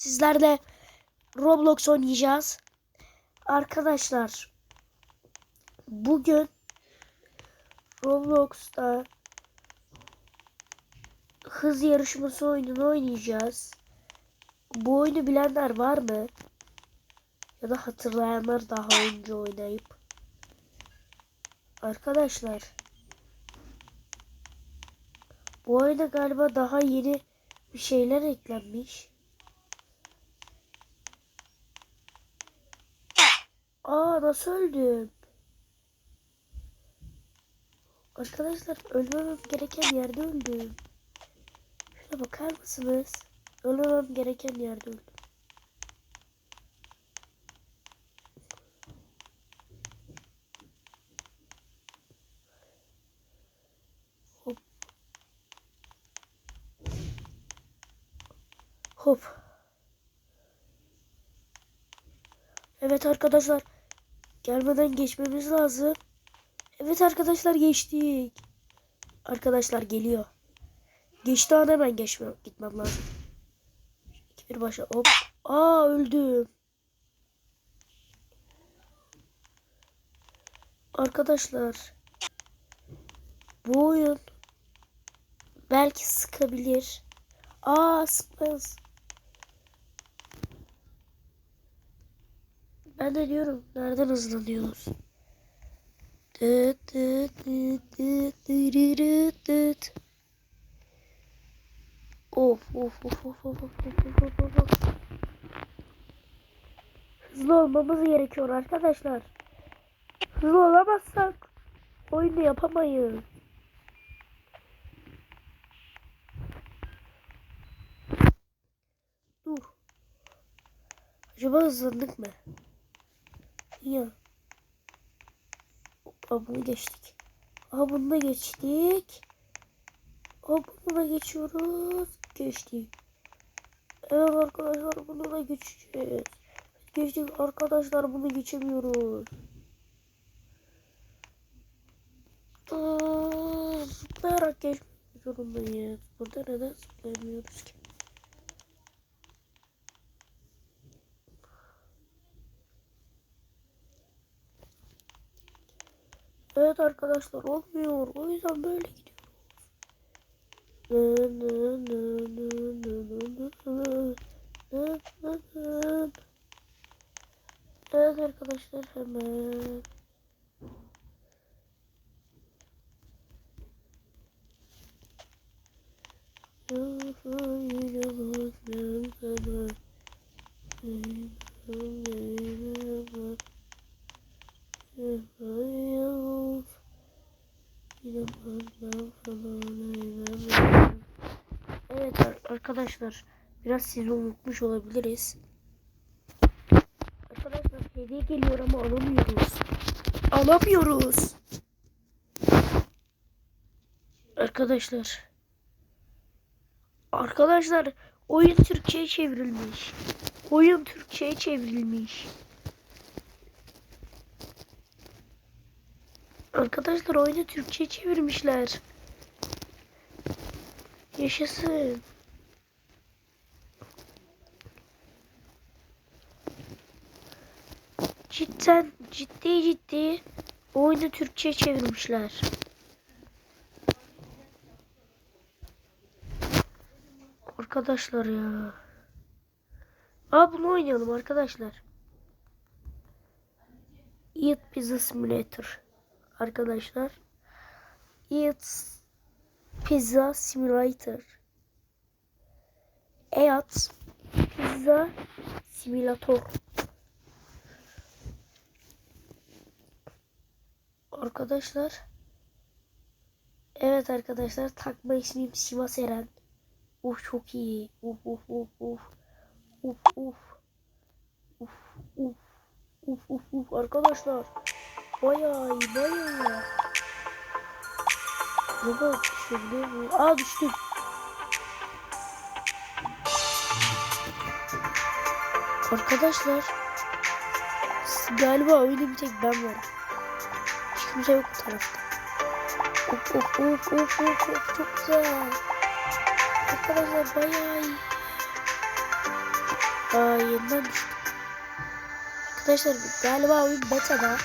Sizlerle Roblox oynayacağız. Arkadaşlar bugün Roblox'ta hız yarışması oyununu oynayacağız. Bu oyunu bilenler var mı? Ya da hatırlayanlar daha önce oynayıp. Arkadaşlar bu oyuna galiba daha yeni bir şeyler eklenmiş. Aa nasıl öldüm? Arkadaşlar ölmemem gereken yerde öldüm. Şuna bakar mısınız? Ölmemem gereken yerde öldüm. Hop. Hop. Evet arkadaşlar. Gelmeden geçmemiz lazım. Evet arkadaşlar geçtik. Arkadaşlar geliyor. Geçti an hemen geçmem, gitmem lazım. İki bir başla. Hop. Aa öldüm. Arkadaşlar. Bu oyun belki sıkabilir. Aa sıkmaz. Ben de diyorum nereden hızlanıyoruz? Dıt dıt dıt dıt dırırıt dıt. Of of of of of of of of of of. Hızlı olmamız gerekiyor arkadaşlar. Hızlı olamazsak oyunu yapamayız. Dur. Acaba hızlandık mı? Ya. Aa, bunu geçtik. Aa bunu da geçtik. Aa bunu da geçiyoruz. Geçtik. Evet arkadaşlar bunu da geçeceğiz. Geçtik arkadaşlar bunu geçemiyoruz. Aa, zıplayarak geçmek zorundayız. Burada neden zıplayamıyoruz ki? Evet arkadaşlar olmuyor. O yüzden böyle gidiyoruz. Evet arkadaşlar hemen. Evet ar- arkadaşlar biraz sizi unutmuş olabiliriz. Arkadaşlar hediye geliyor ama alamıyoruz. Alamıyoruz. Arkadaşlar. Arkadaşlar oyun Türkçe'ye çevrilmiş. Oyun Türkçe'ye çevrilmiş. Arkadaşlar oyunu Türkçe'ye çevirmişler. Yaşasın. Cidden ciddi ciddi oyunu Türkçe'ye çevirmişler. Arkadaşlar ya. Aa bunu oynayalım arkadaşlar. Eat Pizza Simulator. Arkadaşlar. Eat Pizza Simulator. Eat Pizza Simulator. Arkadaşlar. Evet arkadaşlar takma ismim Sivas Eren. Uf çok iyi. Uf uf uf uf. Uf uf. Uf uf. Uf uf uf arkadaşlar. Bayağı iyi bayağı Baba düşebiliyor mu? Aa düştüm. Arkadaşlar galiba öyle bir tek ben varım. Hiç kimse yok bu tarafta. Of of of of of of çok güzel. Arkadaşlar bayağı iyi. Aa yeniden düştüm. Arkadaşlar galiba oyun beta'da.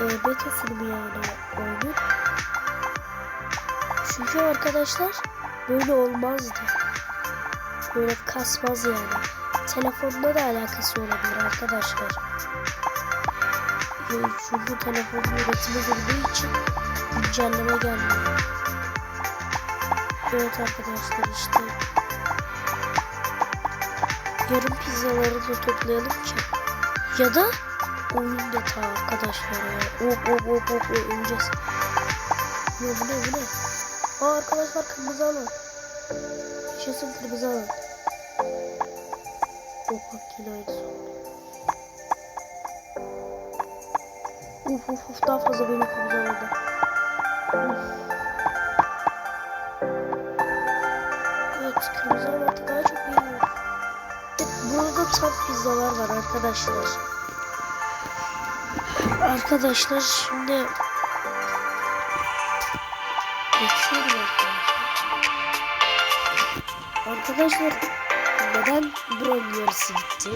Ee, beta sunumu yani oyunun. Çünkü arkadaşlar böyle olmazdı. Böyle kasmaz yani. Telefonda da alakası olabilir arkadaşlar. Çünkü telefonun üretimi olduğu için güncelleme gelmiyor. Evet arkadaşlar işte. Yarım pizzaları da toplayalım ki. Ya da oyun beta arkadaşlar ya. Hop hop hop hop öleceğiz. Ya bu ne bu ne? Aa arkadaşlar kırmızı alan. Yaşasın kırmızı alan. Oh bak yine aynısı oldu. Uf uf uf daha fazla benim kırmızı alanda. Uf. Evet kırmızı alanda daha çok iyi. Evet, burada tam pizzalar var arkadaşlar. Arkadaşlar şimdi geçiyorum arkadaşlar. Arkadaşlar neden buranın yarısı gitti?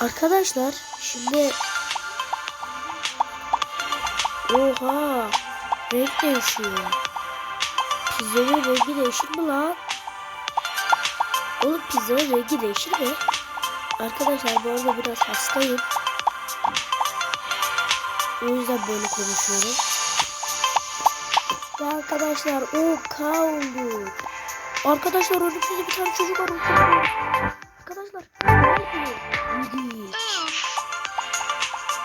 Arkadaşlar şimdi Oha renk değişiyor. Pizzanın rengi değişir mi lan? Oğlum pizzanın rengi değişir mi? Arkadaşlar bu arada biraz hastayım. O yüzden böyle konuşuyorum. Ve arkadaşlar o K oldu. Arkadaşlar önümüzde bir tane çocuk var. Arkadaşlar.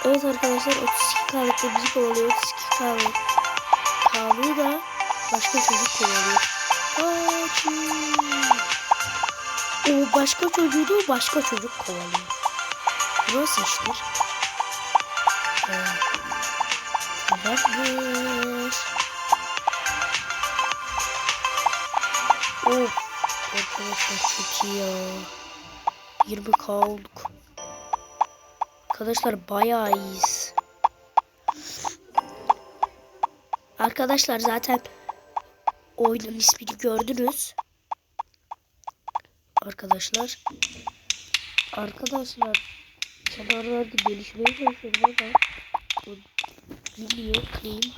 Evet arkadaşlar 32 K'lık da bizi kovalıyor. 32 K'lık. K'lığı da başka çocuk kovalıyor. Kaçın. O başka çocuğu da başka çocuk kovalıyor. Nasıl iştir? Ee, Tamamdır. Of. Arkadaşlar çok iyi ya. 20k olduk. Arkadaşlar bayağı iyiyiz. Arkadaşlar zaten oyunun ismini gördünüz. Arkadaşlar. Arkadaşlar. Kenarlarda gelişmeye çalışıyorum ama bilmiyor claim